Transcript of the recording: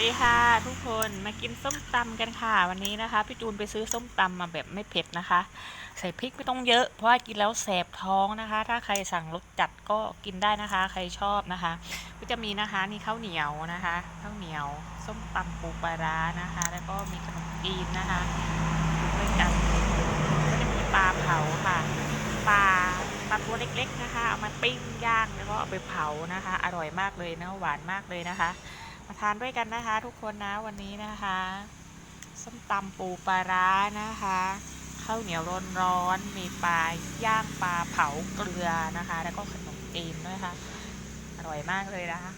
สวัสดีค่ะทุกคนมากินส้มตำกันค่ะ วันนี้นะคะพี่จูนไปซื้อส้มตำมาแบบไม่เผ็ดนะคะ ใส่พริกไม่ต้องเยอะ เพราะว่ากินแล้วแสบท้องนะคะ ถ้าใครสั่งรสจัดก็กินได้นะคะ ใครชอบนะคะ ก็จะมีนะคะนี่ข้าวเหนียวนะคะข้าวเหนียว ส้มตำปูปลาร้านะคะ แล้วก็มีขนมจีนนะคะด้วยกันก็จะมีปลาเผาค่ะปลาปลาตัวเล็ก ๆนะคะเอามาปิ้งย่างแล้วก็เอาไปเผานะคะ อร่อยมากเลยนะหวานมากเลยนะคะ มาทานด้วยกันนะคะ ทุกคนนะวันนี้นะคะส้มตำปูปลาร้านะคะข้าวเหนียวร้อนๆมีปลาย่างปลาเผาเกลือนะคะ แล้วก็ขนมจีนด้วยค่ะ อร่อยมากเลยนะคะ